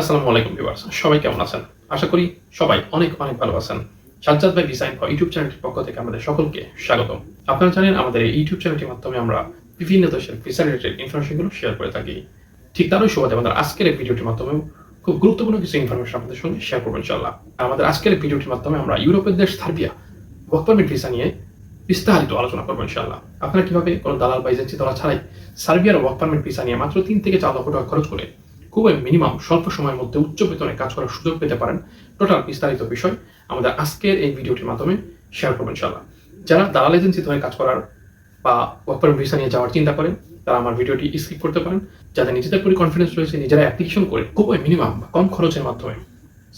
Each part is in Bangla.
আসসালামু আলাইকুম ভিউয়ার্স, সবাই কেমন আছেন? আশা করি সবাই অনেক অনেক ভালো আছেন। সাজ্জাদ ভাই ডিজাইন ফর ইউটিউব চ্যানেলটির পক্ষ থেকে আমাদের সকলকে স্বাগত আপনারা জানেন আমাদের এই ইউটিউব চ্যানেলটির মাধ্যমে আমরা বিভিন্ন দেশের ভিসা রিলেটেড ইনফরমেশনগুলো শেয়ার করে থাকি। ঠিক তারই সুবাদে আমাদের আজকের এই ভিডিওটির মাধ্যমে খুব গুরুত্বপূর্ণ কিছু ইনফরমেশন আপনাদের সঙ্গে শেয়ার করব ইনশাল্লাহ আমাদের আজকের এই ভিডিওটির মাধ্যমে আমরা ইউরোপের দেশ সার্বিয়া ওয়ার্ক পারমিট ভিসা নিয়ে বিস্তারিত আলোচনা করব ইনশাল্লাহ আপনারা কীভাবে কোনো দালাল বা এজেন্সি ধরা ছাড়াই সার্বিয়ার ওয়ার্ক পারমিট ভিসা নিয়ে মাত্র তিন থেকে চার লক্ষ টাকা খরচ করে খুবই মিনিমাম স্বল্প সময়ের মধ্যে উচ্চ বেতনে কাজ করার সুযোগ পেতে পারেন। টোটাল বিস্তারিত বিষয় আমাদের আজকের এই ভিডিওটির মাধ্যমে শেয়ার করবেন ইনশাল্লাহ যারা দালাল এজেন্সি ধরে কাজ করার বা ওয়ার্ক ভিসা নিয়ে যাওয়ার চিন্তা করেন, তারা আমার ভিডিওটি স্কিপ করতে পারেন। যাদের নিজেদের প্রতি কনফিডেন্স রয়েছে, নিজেরা অ্যাপ্লিকেশন করে খুবই মিনিমাম বা কম খরচের মাধ্যমে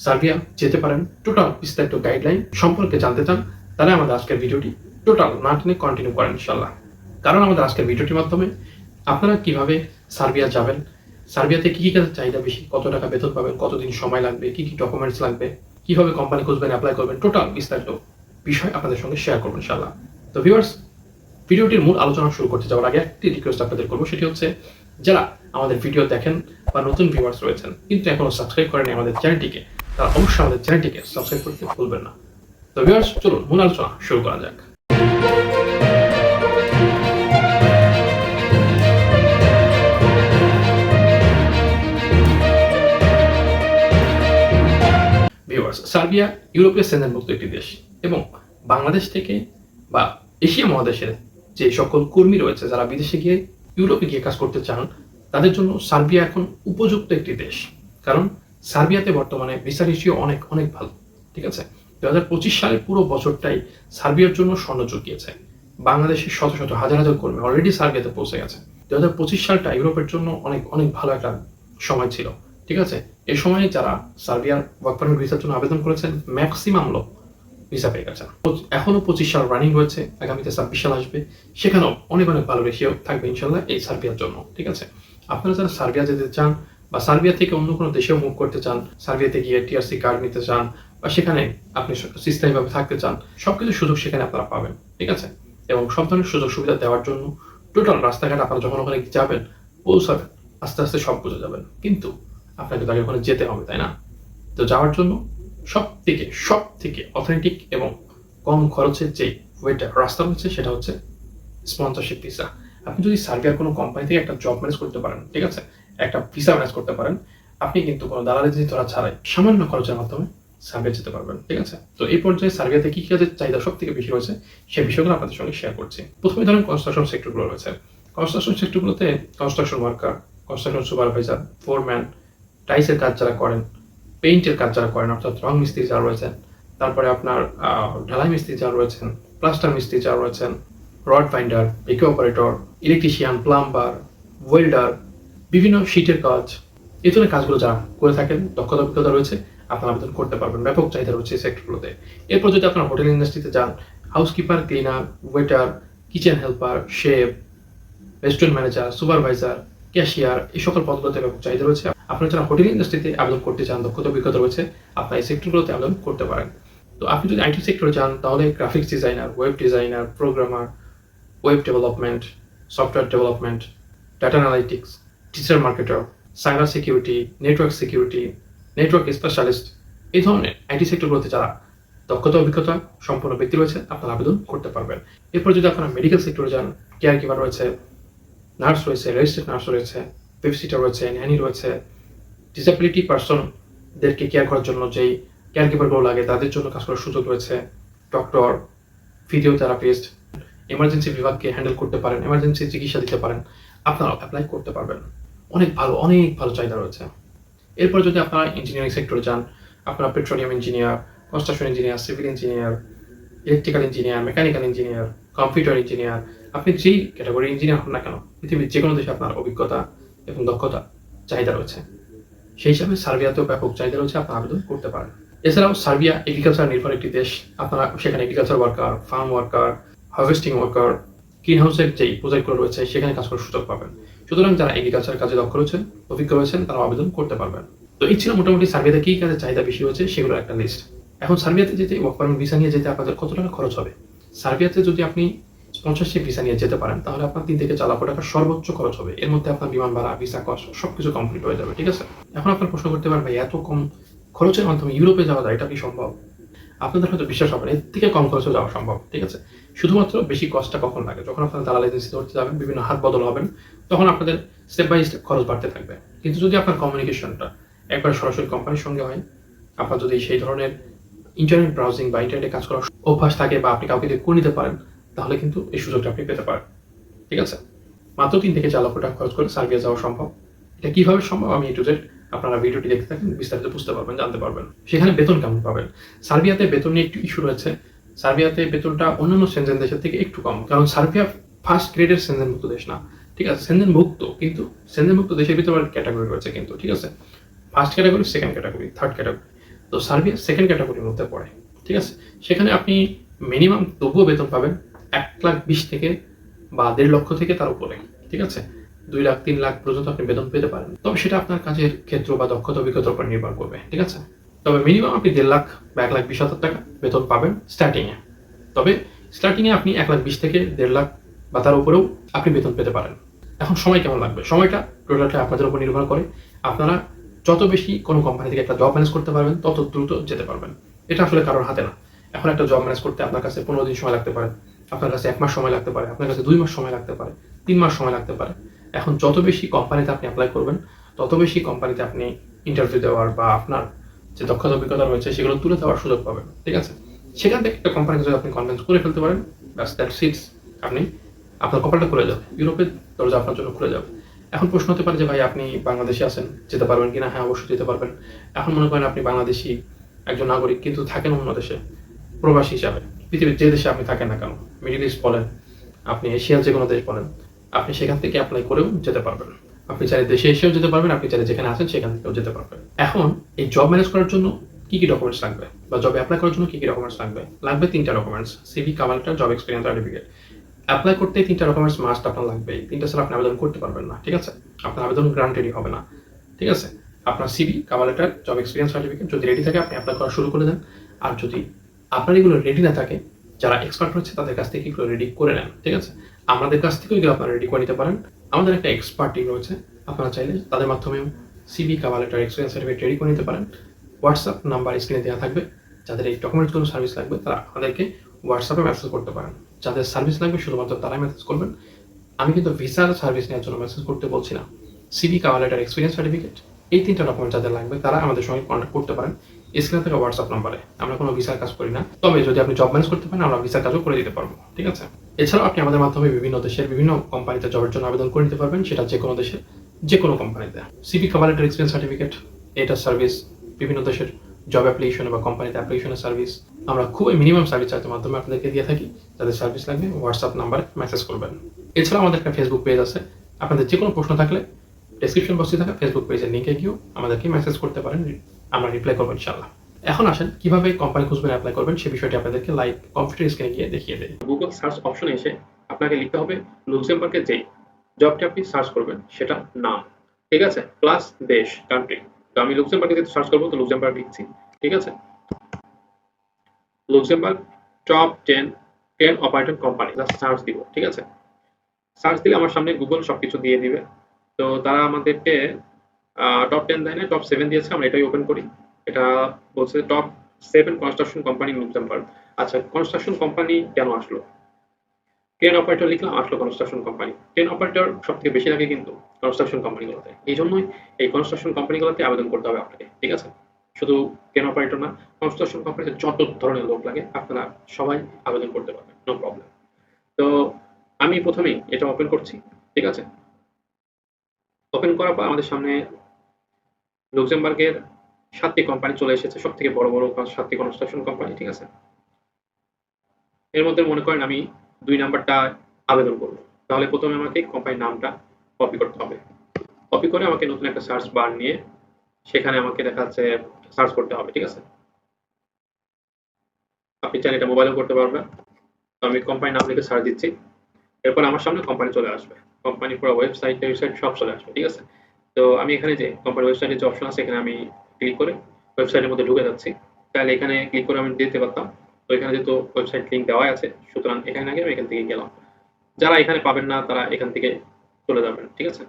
সার্বিয়া যেতে পারেন। টোটাল বিস্তারিত গাইডলাইন সম্পর্কে জানতে চান, তাহলে আমাদের আজকের ভিডিওটি টোটাল না টেনে কন্টিনিউ করেন ইনশাল্লাহ কারণ আমাদের আজকের ভিডিওটির মাধ্যমে আপনারা কীভাবে সার্বিয়া যাবেন সার্বিয়াতে কি কি কাজের চাহিদা বেশি? কত টাকা বেতন পাবেন? কতদিন সময় লাগবে? কি কি ডকুমেন্টস লাগবে? কীভাবে কোম্পানি খুঁজবেন অ্যাপ্লাই করবেন? টোটাল বিস্তারিত বিষয় আপনাদের সঙ্গে শেয়ার করবেন ইনশাল্লাহ তো ভিউয়ার্স ভিডিওটির মূল আলোচনা শুরু করতে যাওয়ার আগে একটি রিকোয়েস্ট আপনাদের করব। সেটি হচ্ছে, যারা আমাদের ভিডিও দেখেন বা নতুন ভিউয়ার্স রয়েছেন, কিন্তু এখনও সাবস্ক্রাইব করেনি আমাদের চ্যানেলটিকে, তারা অবশ্যই আমাদের চ্যানেলটিকে সাবস্ক্রাইব করতে ভুলবেন না। তো ভিউয়ার্স চলুন, মূল আলোচনা শুরু করা যাক। সার্বিয়া ইউরোপের সেন্টারভুক্ত একটি দেশ এবং বাংলাদেশ থেকে বা এশিয়া মহাদেশের যে সকল কর্মী রয়েছে, যারা বিদেশে গিয়ে ইউরোপে গিয়ে কাজ করতে চান, তাদের জন্য সার্বিয়া এখন উপযুক্ত একটি দেশ। কারণ সার্বিয়াতে বর্তমানে ভিসা রেশিও অনেক অনেক ভালো, ঠিক আছে? দু হাজার পঁচিশ সালের পুরো বছরটাই সার্বিয়ার জন্য স্বর্ণ চুকিয়েছে। বাংলাদেশের শত শত, হাজার হাজার কর্মী অলরেডি সার্বিয়াতে পৌঁছে গেছে। দু হাজার পঁচিশ সালটা ইউরোপের জন্য অনেক অনেক ভালো একটা সময় ছিল, ঠিক আছে? এই সময়ে যারা সার্বিয়ার ওয়ার্ক পারমিট ভিসার জন্য আবেদন করেছেন ম্যাক্সিমাম লোক ভিসা পেয়ে গেছেন। এখনও পঁচিশ সাল রানিং রয়েছে আগামীতে ছাব্বিশ সাল আসবে। সেখানেও অনেক অনেক ভালো রেশিও থাকবে ইনশাল্লাহ এই সার্বিয়ার জন্য, ঠিক আছে? আপনারা যারা সার্বিয়া যেতে চান বা সার্বিয়া থেকে অন্য কোনো দেশেও মুভ করতে চান, সার্বিয়াতে গিয়ে টিআরসি কার্ড নিতে চান বা সেখানে আপনি স্থায়ীভাবে থাকতে চান, সবকিছু সুযোগ সেখানে আপনারা পাবেন, ঠিক আছে? এবং সব ধরনের সুযোগ সুবিধা দেওয়ার জন্য টোটাল রাস্তাঘাট আপনারা যখন ওখানে যাবেন, পৌঁছাবেন, আস্তে আস্তে সব বুঝে যাবেন। কিন্তু আপনাকে তাকে ওখানে যেতে হবে, তাই না? তো যাওয়ার জন্য সব থেকে সব থেকে অথেন্টিক এবং কম খরচের যে ওয়েটা, রাস্তা হচ্ছে সেটা হচ্ছে স্পন্সরশিপ ভিসা আপনি যদি সার্বিয়ার কোনো কোম্পানি থেকে একটা জব ম্যানেজ করতে পারেন, ঠিক আছে? একটা ভিসা ম্যানেজ করতে পারেন, আপনি কিন্তু কোনো দালালি যদি ধরা ছাড়াই সামান্য খরচের মাধ্যমে সার্বিয়া যেতে পারবেন, ঠিক আছে? তো এই পর্যায়ে সার্বিয়াতে কি কি কাজের চাহিদা সব থেকে বেশি রয়েছে, সেই বিষয়গুলো আপনাদের সঙ্গে শেয়ার করছি। প্রথমে ধরেন কনস্ট্রাকশন সেক্টরগুলো রয়েছে। Construction সেক্টরগুলোতে construction worker construction supervisor foreman টাইসের কাজ যারা করেন, পেইন্টের কাজ যারা করেন, অর্থাৎ রং মিস্ত্রি যারা রয়েছেন, তারপরে আপনার ঢালাই মিস্ত্রি যারা রয়েছেন, প্লাস্টার মিস্ত্রি যারা রয়েছেন, রড ফাইন্ডার পিকে অপারেটর, ইলেকট্রিশিয়ান, প্লাম্বার, ওয়েল্ডার, বিভিন্ন শীটের কাজ এই ধরনের কাজগুলো যারা করে থাকেন, দক্ষতা অভিজ্ঞতা রয়েছে, আপনারা আবেদন করতে পারবেন, ব্যাপক চাহিদা রয়েছে এই সেক্টরগুলোতে। এরপর যদি আপনার হোটেল ইন্ডাস্ট্রিতে যান, housekeeper, cleaner, waiter, kitchen helper, chef, restaurant manager, supervisor, cashier, এই সকল পদগুলোতে ব্যাপক চাহিদা রয়েছে। আপনারা যারা হোটেল ইন্ডাস্ট্রিতে আবেদন করতে চান, দক্ষতা অভিজ্ঞতা রয়েছে, আপনার এই সেক্টরগুলোতে আবেদন করতে পারেন। তো আপনি যদি আইটি সেক্টরে যান, তাহলে graphics designer web designer programmer web development software development data analytics teacher marketer cyber security network security network specialist এই ধরনের আইটি সেক্টরগুলোতে যারা দক্ষতা, অভিজ্ঞতা সম্পন্ন ব্যক্তি রয়েছে, আপনারা আবেদন করতে পারবেন। এরপর যদি আপনারা মেডিকেল সেক্টরে যান কেয়ার কিপার রয়েছে নার্স রয়েছে রেজিস্টার্ড নার্স রয়েছে পেপসিটার রয়েছে ন্যানি রয়েছে ডিসেবিলিটি পার্সনদেরকে কেয়ার করার জন্য যেই কেয়ার কিপারগুলো লাগে, তাদের জন্য কাজ করার সুযোগ রয়েছে। ডক্টর ফিজিওথেরাপিস্ট এমার্জেন্সি বিভাগকে হ্যান্ডেল করতে পারেন এমার্জেন্সি চিকিৎসা দিতে পারেন। আপনারা অ্যাপ্লাই করতে পারবেন। অনেক ভালো অনেক ভালো চাহিদা রয়েছে। এরপর যদি আপনারা ইঞ্জিনিয়ারিং সেক্টরে যান, আপনারা petroleum engineer construction engineer civil engineer electrical engineer mechanical engineer computer engineer আপনি যেই ক্যাটাগরি ইঞ্জিনিয়ার হন না কেন, পৃথিবীর যে কোনো দেশে আপনার অভিজ্ঞতা এবং দক্ষতা, চাহিদা রয়েছে। সেই হিসাবে সার্বিয়াতেও ব্যাপক চাহিদা রয়েছে আপনারা আবেদন করতে পারেন। এছাড়াও সার্বিয়া এগ্রিকালচার নির্ভর একটি দেশ। আপনারা সেখানে agriculture worker farm worker harvesting worker green হাউসের যেই প্রজেক্টগুলো রয়েছে, সেখানে কাজ করার সুযোগ পাবেন। সুতরাং যারা এগ্রিকালচার কাজে দক্ষ রয়েছেন, অভিজ্ঞ রয়েছেন তারা আবেদন করতে পারবেন। তো এই ছিল মোটামুটি সার্বিয়াতে কি কাজের চাহিদা বেশি রয়েছে সেগুলোর একটা লিস্ট এখন সার্বিয়াতে যেতে ওয়ার্ক পারমিট ভিসা নিয়ে যেতে আপনাদের কত টাকা খরচ হবে? সার্বিয়াতে যদি আপনি স্পন্সরশিপ ভিসা নিয়ে যেতে পারেন, তাহলে আপনার তিন থেকে চার লক্ষ টাকা সর্বোচ্চ খরচ হবে। এর মধ্যে আপনার বিমান ভাড়া ভিসা কস্ট সবকিছু কমপ্লিট হয়ে যাবে, ঠিক আছে? এখন আপনার প্রশ্ন করতে পারেন, ভাই, এত কম খরচের মাধ্যমে ইউরোপে যাওয়া যায়, এটা কি সম্ভব? আপনাদের হয়তো বিশ্বাস হবে এর থেকে কম খরচে যাওয়া সম্ভব, ঠিক আছে? শুধুমাত্র বেশি কষ্টটা কখন লাগে? যখন আপনার দালাল এজেন্সি ধরতে যাবেন, বিভিন্ন হাত বদল হবেন, তখন আপনাদের স্টেপ বাই স্টেপ খরচ বাড়তে থাকবে। কিন্তু যদি আপনার কমিউনিকেশনটা একবার সরাসরি কোম্পানির সঙ্গে হয়, আপনার যদি সেই ধরনের ইন্টারনেট ব্রাউজিং বা ইন্টারনেটে কাজ করার অভ্যাস থাকে বা আপনি কাউকে দিয়ে করে নিতে পারেন তাহলে কিন্তু এই সুযোগটা আপনি পেতে পারেন। ঠিক আছে? মাত্র তিন থেকে চার লক্ষ টাকা খরচ করে সার্বিয়া যাওয়া সম্ভব। এটা কীভাবে সম্ভব আমি একটু আপনারা ভিডিওটি দেখতে থাকেন, বিস্তারিত বুঝতে পারবেন, জানতে পারবেন। সেখানে বেতন কেমন পাবেন? সার্বিয়াতে বেতন নিয়ে একটু ইস্যু রয়েছে। সার্বিয়াতে বেতনটা অন্যান্য সেনজেন দেশের থেকে একটু কম, কারণ সার্বিয়া ফার্স্ট গ্রেডের সেনজেন মুক্ত দেশ না। ঠিক আছে? সেনজেন মুক্ত, কিন্তু সেনজেন মুক্ত দেশের ভিতরে ক্যাটাগরি রয়েছে কিন্তু, ঠিক আছে? First category second category third category তো সার্বিয়া সেকেন্ড ক্যাটাগরির মধ্যে পড়ে, ঠিক আছে? সেখানে আপনি মিনিমাম তবুও বেতন পাবেন এক লাখ বিশ থেকে বা দেড় লক্ষ থেকে তার উপরে, ঠিক আছে? দুই লাখ, তিন লাখ পর্যন্ত আপনি বেতন পেতে পারেন। তবে সেটা আপনার কাজের ক্ষেত্র বা দক্ষতা, অভিজ্ঞতার উপর নির্ভর করবে, ঠিক আছে? তবে মিনিমাম আপনি দেড় লাখ বা এক লাখ বিশ হাজার টাকা বেতন পাবেন স্টার্টিংয়ে তবে স্টার্টিংয়ে আপনি এক লাখ বিশ থেকে দেড় লাখ বা তার উপরেও আপনি বেতন পেতে পারেন। এখন সময় কেমন লাগবে? সময়টা টোটালটা আপনাদের উপর নির্ভর করে। আপনারা যত বেশি কোনো কোম্পানি থেকে একটা জব ম্যানেজ করতে পারবেন, তত দ্রুত যেতে পারবেন। এটা আসলে কারোর হাতে না। এখন একটা জব ম্যানেজ করতে আপনার কাছে পনেরো দিন সময় লাগতে পারে। আপনার কাছে এক মাস সময় লাগতে পারে, আপনার কাছে দুই মাস সময় লাগতে পারে, তিন মাস সময় লাগতে পারে। এখন যত বেশি কোম্পানিতে আপনি অ্যাপ্লাই করবেন, তত বেশি কোম্পানিতে আপনি ইন্টারভিউ দেওয়ার বা আপনার যে দক্ষতা, অভিজ্ঞতা রয়েছে, সেগুলো তুলে দেওয়ার সুযোগ পাবেন, ঠিক আছে? সেখান থেকে একটা কোম্পানিকে যদি আপনি কনভেন্স করে ফেলতে পারেন, ব্যাস দ্যাট সিটস আপনি, আপনার কপালটা খুলে যাবে, ইউরোপের দরজা আপনার জন্য খুলে যাবে। এখন প্রশ্ন হতে পারে যে, ভাই, আপনি বাংলাদেশে আছেন, যেতে পারবেন কিনা? হ্যাঁ অবশ্যই যেতে পারবেন। এখন মনে করেন আপনি বাংলাদেশি একজন নাগরিক, কিন্তু থাকেন অন্য দেশে, প্রবাসী হিসাবে। পৃথিবীর যে দেশে আপনি থাকেন না কেন মিডিল ইস্ট বলেন, আপনি এশিয়ার যে কোনো দেশ বলেন, আপনি সেখান থেকে অ্যাপ্লাই করেও যেতে পারবেন। আপনি চাইলে দেশে এসেও যেতে পারবেন, আপনি চাইলে যেখানে আছেন সেখান থেকেও যেতে পারবেন। এখন এই জব ম্যানেজ করার জন্য কি কি ডকুমেন্টস লাগবে? বা জব অ্যাপ্লাই করার জন্য কি কি ডকুমেন্টস লাগবে? লাগবে তিনটা ডকুমেন্টস সিভি কামালটা জব এক্সপিরিয়েন্স সার্টিফিকেট অ্যাপ্লাই করতে তিনটা ডকুমেন্টস মাস্ট আপনার লাগবে তিনটা ছাড়া আপনি আবেদন করতে পারবেন না, ঠিক আছে? আপনার আবেদন গ্রান্টেডই হবে না, ঠিক আছে? আপনার CV cover letter job experience certificate যদি রেডি থাকে, আপনি অ্যাপ্লাই করা শুরু করে দেন। আর যদি আপনার এগুলো রেডি না থাকে, যারা এক্সপার্ট হচ্ছে তাদের কাছ থেকে এগুলো রেডি করে নেন, ঠিক আছে? আমাদের কাছ থেকেও এগুলো আপনারা রেডি করে নিতে পারেন। আমাদের একটা এক্সপার্ট টিম রয়েছে, আপনারা চাইলে তাদের মাধ্যমেও CV cover letter experience certificate ready করে নিতে পারেন। হোয়াটসঅ্যাপ নাম্বার স্ক্রিনে দেওয়া থাকবে, যাদের এই ডকুমেন্টসগুলো সার্ভিস লাগবে, তারা আমাদেরকে হোয়াটসঅ্যাপে মেসেজ করতে পারেন। যাদের সার্ভিস লাগবে, শুধুমাত্র তারাই মেসেজ করবেন। আমি কিন্তু ভিসার সার্ভিস নেওয়ার জন্য মেসেজ করতে বলছি না। সিবি কাভালেটার এক্সপিরিয়েন্স সার্টিফিকেট এই তিনটা ডকুমেন্ট যাদের লাগবে, তারা আমাদের সঙ্গে কন্ট্যাক্ট করতে পারেন। স্ক্রিন থেকে হোয়াটসঅ্যাপ নাম্বারে আমরা কোনো ভিসার কাজ করি না। তবে যদি আপনি জব ম্যানেজ করতে পারেন, আমরা ভিসার কাজও করে দিতে পারব, ঠিক আছে? এছাড়াও আপনি আমাদের মাধ্যমে বিভিন্ন দেশের বিভিন্ন কোম্পানিতে জবের জন্য আবেদন করে নিতে পারবেন, সেটা যে কোনো দেশের যে কোনো কোম্পানিতে CV cover letter experience certificate এটা সার্ভিস বিভিন্ন দেশের জব অ্যাপ্লিকেশন বা কোম্পানিতে অ্যাপ্লিকেশনের সার্ভিস আমরা খুবই মিনিমাম সার্ভিস চার্জের মাধ্যমে আপনাদেরকে দিয়ে থাকি, যাদের সার্ভিস লাগবে হোয়াটসঅ্যাপ নাম্বারে মেসেজ করবেন। এছাড়াও আমাদের একটা ফেসবুক পেজ আছে, আপনাদের যে কোনো প্রশ্ন থাকলে ডেসক্রিপশন বক্সে থাকা ফেসবুক পেজের লিঙ্কে গিয়েও আমাদেরকে মেসেজ করতে পারেন। আমরা রিপ্লাই করব ইনশাল্লাহ এখন আসেন, কীভাবে কোম্পানি খুঁজবেন অ্যাপ্লাই করবেন, সে বিষয়টি আপনাদেরকে লাইভ কম্পিউটার স্ক্রিনে গিয়ে দেখিয়ে দেয় গুগল সার্চ অপশনে এসে আপনাকে লিখতে হবে লুক্সেমবার্গের যেই জবটি আপনি সার্চ করবেন, সেটা নাম। ঠিক আছে? প্লাস দেশ কান্ট্রি তো আমি লুক্সেমবার্গে যেহেতু সার্চ করব, তো লুক্সেমবার্গ লিখছি। ঠিক আছে? Luxembourg top ten ten operator company just search দিব, ঠিক আছে? সার্চ দিলে আমার সামনে গুগল সবকিছু দিয়ে দিবে। তো তারা আমাদেরকে টপ টেন দেয় না টপ সেভেন দিয়েছে, আমরা এটাই ওপেন করি। এটা বলছে top seven construction company Luxembourg আচ্ছা কনস্ট্রাকশন কোম্পানি কেন আসলো? ট্রেন অপারেটর লিখলাম, আসলো কনস্ট্রাকশন কোম্পানি ট্রেন অপারেটর সব থেকে বেশি লাগে কিন্তু কনস্ট্রাকশন কোম্পানিগুলোতে এই জন্যই এই কনস্ট্রাকশন কোম্পানিগুলোতে আবেদন করতে হবে আপনাকে, ঠিক আছে? শুধু ট্রেন অপারেটর না কনস্ট্রাকশন কোম্পানিতে যত ধরনের লোক লাগে, আপনারা সবাই আবেদন করতে পারবেন নো প্রবলেম তো আমি প্রথমেই এটা ওপেন করছি, ঠিক আছে? ওপেন করার পর আমাদের সামনে লুক্সেমবার্গের সাতটি কোম্পানি চলে এসেছে সব থেকে বড় বড় সাতটি কনস্ট্রাকশন কোম্পানি ঠিক আছে? এর মধ্যে মনে করেন আমি দুই নাম্বারটা আবেদন করব। তাহলে প্রথমে আমাকে কোম্পানির নামটা কপি করতে হবে। কপি করে আমাকে নতুন একটা সার্চ বার নিয়ে সেখানে আমাকে দেখা যাচ্ছে সার্চ করতে হবে, ঠিক আছে? আপনি চাইলে এটা মোবাইলেও করতে পারবেন। তো আমি কোম্পানির নাম লিখে সার্চ দিচ্ছি। এরপর আমার সামনে কোম্পানি চলে আসবে। কোম্পানি পুরো ওয়েবসাইট ওয়েবসাইট সব চলে আসবে, ঠিক আছে? তো আমি এখানে যে কোম্পানি ওয়েবসাইটের যে অপশন আছে এখানে আমি ক্লিক করে ওয়েবসাইটের মধ্যে ঢুকে যাচ্ছি। তাহলে এখানে ক্লিক করে আমি দিতে পারতাম। তো এখানে যেহেতু ওয়েবসাইট লিঙ্ক দেওয়া আছে সুতরাং এখানে আগে আমি এখান থেকে গেলাম। যারা এখানে পাবেন না তারা এখান থেকে চলে যাবেন ঠিক আছে?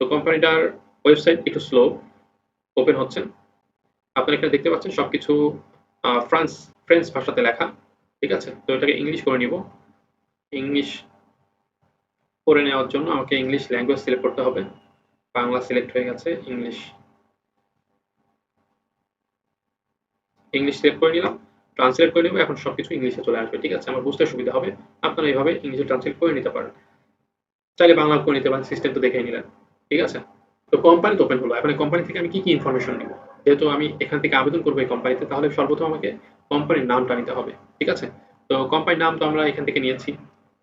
তো কোম্পানিটার ওয়েবসাইট একটু স্লো ওপেন হচ্ছে। আপনারা এখানে দেখতে পাচ্ছেন সবকিছু আহ, ফ্রান্স ফ্রেঞ্চ ভাষাতে লেখা ঠিক আছে? তো এটাকে ইংলিশ করে নিব। ইংলিশ করে নেওয়ার জন্য আমাকে ইংলিশ ল্যাঙ্গুয়েজ সিলেক্ট করতে হবে। বাংলা সিলেক্ট হয়ে গেছে ইংলিশ ইংলিশ সিলেক্ট করে নিলাম ট্রান্সলেট করে নেব, এখন সবকিছু ইংলিশে চলে আসবে, ঠিক আছে? আমার বুঝতে সুবিধা হবে, আপনারা এইভাবে ইংলিশে ট্রান্সলেট করে নিতে পারেন। চাইলে বাংলা করে নিতে পারেন সিস্টেম তো দেখেই নিলেন, ঠিক আছে? তো কোম্পানি ওপেন হলো, এখন কোম্পানি থেকে আমি কি কি ইনফরমেশন নিব? যেহেতু আমি এখান থেকে আবেদন করব এই কোম্পানিতে তাহলে সর্বপ্রথম আমাকে কোম্পানির নামটা নিতে হবে, ঠিক আছে? তো কোম্পানির নাম তো আমরা এখান থেকে নিয়েছি,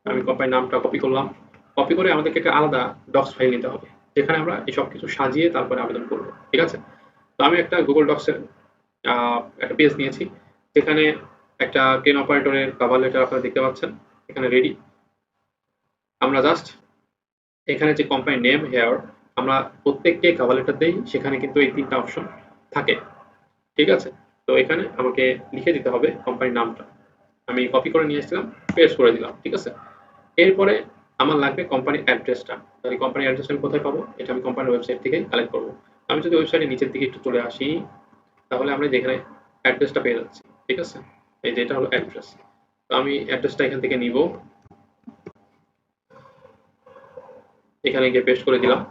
আমি কোম্পানির নামটা কপি করলাম। কপি করে আমাদেরকে একটা আলাদা ডক্স ফাইল নিতে হবে। যেখানে আমরা এই সব কিছু সাজিয়ে তারপরে আবেদন করব, ঠিক আছে? তো আমি একটা গুগল ডক্সের একটা পেজ নিয়েছি। যেখানে একটা ট্রেন অপারেটরের কাভার লেটার আপনারা দেখতে পাচ্ছেন। এখানে রেডি আমরা জাস্ট এখানে যে কোম্পানি নেম হেয়ার আমরা প্রত্যেককে কাভার লেটার দেই। সেখানে কিন্তু এই তিনটা অপশন থাকে, ঠিক আছে? তো এখানে আমাকে লিখে দিতে হবে কোম্পানির নামটা। আমি কপি করে নিয়ে এসেছিলাম পেস্ট করে দিলাম, ঠিক আছে? এরপরে আমার লাগবে কোম্পানির অ্যাড্রেসটা তাহলে কোম্পানি অ্যাড্রেস আমি কোথায় পাবো? এটা আমি কোম্পানির ওয়েবসাইট থেকে কালেক্ট করব। আমি যদি ওয়েবসাইটের নিচের দিকে একটু চলে আসি, তাহলে আমরা যেখানে অ্যাড্রেসটা পেয়ে যাচ্ছি, ঠিক আছে? এই যেটা হলো অ্যাড্রেস তো আমি অ্যাড্রেসটা এখান থেকে নিব। এখানে গিয়ে পেস্ট করে দিলাম।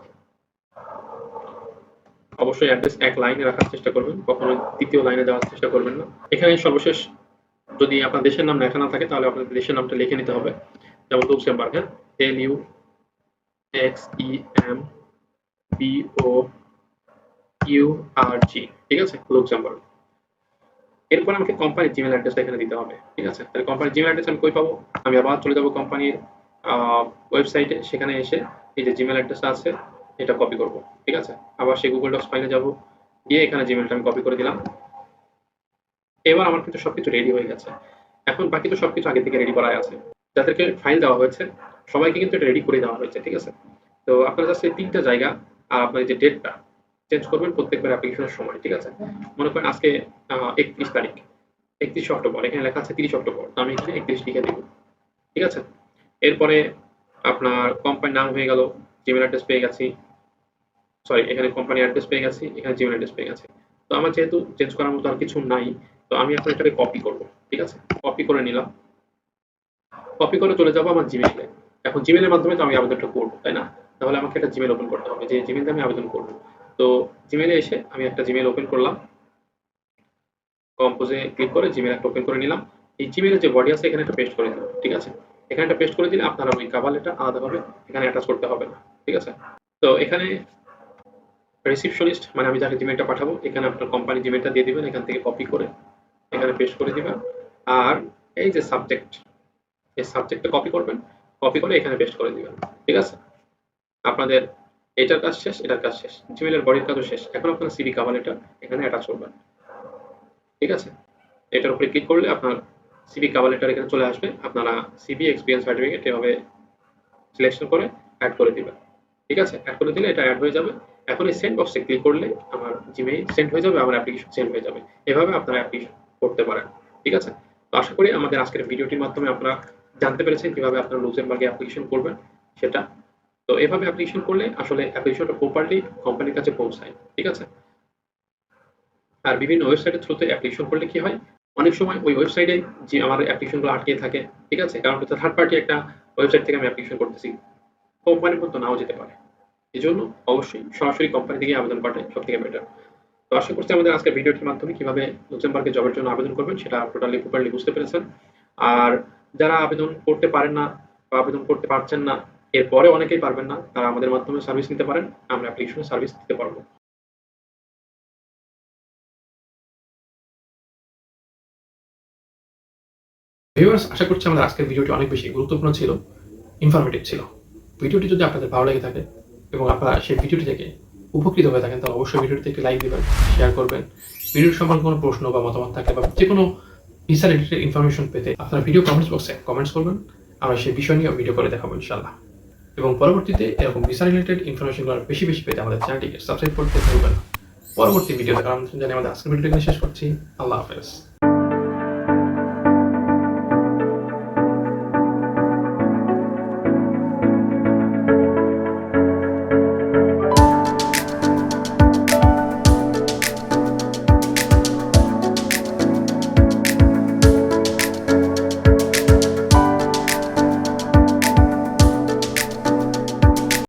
অবশ্যই অ্যাড্রেস এক লাইনে রাখার চেষ্টা করবেন কখনো দ্বিতীয় লাইনে যাওয়ার চেষ্টা করবেন না। এখানে সর্বশেষ যদি আপনার দেশের নাম লেখা না থাকে, তাহলে আপনাদের দেশের নামটা লিখে নিতে হবে, যেমন লুক্সেমবার্গ হ্যাঁ L U X E M B O U R G ঠিক আছে? লুক্সেমবার্গ এরপর আমাকে কোম্পানির জিমেল অ্যাড্রেসটা এখানে দিতে হবে, ঠিক আছে? তাহলে কোম্পানির জিমেল অ্যাড্রেস আমি কই পাবো? আমি আবার চলে যাব কোম্পানির ওয়েবসাইটে সেখানে এসে এই যে জিমেল অ্যাড্রেসটা আছে, এটা কপি করব, ঠিক আছে? আবার সেই গুগল ডক্স ফাইলে যাব, গিয়ে এখানে জিমেলটা আমি কপি করে দিলাম। এবার আমার কিন্তু সবকিছু রেডি হয়ে গেছে। এখন বাকি তো সবকিছু আগে থেকে রেডি করাই আছে। যাদেরকে ফাইল দেওয়া হয়েছে সবাইকে কিন্তু এটা রেডি করে দেওয়া হয়েছে, ঠিক আছে? তো আপনার এই তিনটা জায়গা আর আপনার যে ডেটটা চেঞ্জ করবেন প্রত্যেকবার অ্যাপ্লিকেশনের সময়, ঠিক আছে? মনে করেন আজকে একত্রিশ তারিখ, একত্রিশ অক্টোবর, এখানে লেখা আছে তিরিশ অক্টোবর, তো আমি এখানে একত্রিশ লিখে দিব, ঠিক আছে? এরপরে আপনার কোম্পানির নাম হয়ে গেল জিমেল অ্যাড্রেস পেয়ে গেছি সরি এখানে কোম্পানি অ্যাড্রেস পেয়ে গেছি, এখানে জিমেল অ্যাড্রেস পেয়ে গেছে। তো আমার যেহেতু চেঞ্জ করার মতো আর কিছু নাই, তো আমি এখন এটাকে কপি করব, ঠিক আছে? কপি করে নিলাম। কপি করে চলে যাব আমার জিমেইলে এখন জিমেলের মাধ্যমে তো আমি আবেদনটা করব, তাই না? তাহলে আমাকে একটা জিমেল ওপেন করতে হবে, যে জিমেলটা আমি আবেদন করব। তো জিমেলে এসে আমি একটা জিমেল ওপেন করলাম। কম্পোজে ক্লিক করে জিমেল একটা ওপেন করে নিলাম। এই জিমেলের যে বডি আছে, এখানে একটা পেস্ট করে দিলাম, ঠিক আছে? এখানে একটা পেস্ট করে দিলে আপনারা ওই কাভার লেটার আলাদাভাবে এখানে অ্যাটাচ করতে হবে না, ঠিক আছে? তো এখানে রিসিপশনিস্ট মানে আমি যাকে জিমেলটা পাঠাবো, এখানে আপনার কোম্পানি জিমেলটা দিয়ে দিবেন, এখান থেকে কপি করে এখানে পেস্ট করে দিবেন। আর এই যে সাবজেক্ট এই সাবজেক্টটা কপি করবেন। কপি করে এখানে পেস্ট করে দিবেন, ঠিক আছে? আপনাদের এটার কাজ শেষ, এটার কাজ শেষ। জিমেলের বডির কাজও শেষ। এখন আপনার সিবি কাভার লেটার এখানে অ্যাটাচ করবেন, ঠিক আছে? এটার উপরে ক্লিক করলে আপনার সিবি কাভার লেটার এখানে চলে আসবে। আপনারা সিবি এক্সপিরিয়েন্স সার্টিফিকেট এভাবে সিলেকশন করে অ্যাড করে দিবেন, ঠিক আছে? অ্যাড করে দিলে এটা অ্যাড হয়ে যাবে। এখন এই সেন্ড বক্সে ক্লিক করলে আমার জিমেইল সেন্ড হয়ে যাবে, আমার অ্যাপ্লিকেশন সেন্ড হয়ে যাবে। এভাবে আপনারা অ্যাপ্লিকেশন করতে পারেন, ঠিক আছে? তো আশা করি আমাদের আজকের ভিডিওটির মাধ্যমে আপনারা জানতে পেরেছেন কীভাবে আপনারা লুজেমবার্গে অ্যাপ্লিকেশন করবেন সেটা। তো এভাবে অ্যাপ্লিকেশন করলে আসলে অ্যাপ্লিকেশনটা প্রপারলি কোম্পানির কাছে পৌঁছায়, ঠিক আছে? আর বিভিন্ন ওয়েবসাইটের থ্রুতে অ্যাপ্লিকেশন করলে কি হয়? অনেক সময় ওই ওয়েবসাইটে যে আমার অ্যাপ্লিকেশনগুলো আটকে থাকে, ঠিক আছে? কারণ থার্ড পার্টি একটা ওয়েবসাইট থেকে আমি অ্যাপ্লিকেশন করতেছি। কোম্পানির মতো নাও যেতে পারে। এই জন্য অবশ্যই সরাসরি কোম্পানি থেকে আবেদন করাটাই সব থেকে বেটার তো আশা করছি আমাদের আজকের ভিডিওটির মাধ্যমে কীভাবে লুক্সেমবার্গে জবের জন্য আবেদন করবেন সেটা টোটালি প্রপারলি বুঝতে পেরেছেন। আর যারা আবেদন করতে পারেন না বা আবেদন করতে পারছেন না, এরপরে অনেকেই পারবেন না, তারা আমাদের মাধ্যমে সার্ভিস নিতে পারেন, আমরা অ্যাপ্লিকেশনে সার্ভিস দিতে পারব। ভিউয়ার্স আশা করছি আমাদের আজকের ভিডিওটি অনেক বেশি গুরুত্বপূর্ণ ছিল ইনফরমেটিভ ছিল। ভিডিওটি যদি আপনাদের ভালো লেগে থাকে এবং আপনারা সেই ভিডিওটি থেকে উপকৃত হয়ে থাকেন, তাহলে অবশ্যই ভিডিওটিতে একটি লাইক দিবেন শেয়ার করবেন। ভিডিওর সম্পর্কে কোনো প্রশ্ন বা মতামত থাকে বা যে কোনো ভিসা রিলেটেড ইনফরমেশন পেতে আপনার ভিডিও কমেন্টস বক্সে কমেন্টস করবেন। আমরা সেই বিষয় নিয়ে ভিডিও করে দেখাবো ইনশাল্লাহ এবং পরবর্তীতে এরকম ভিসা রিলেটেড ইনফরমেশনগুলো বেশি বেশি পেতে আমাদের চ্যানেলটিকে সাবস্ক্রাইব করতে ভুলবেন পরবর্তী ভিডিও দেখার আমন্ত্রণ জানিয়ে আমাদের আজকের ভিডিওটি শেষ করছি। আল্লাহ হাফেজ।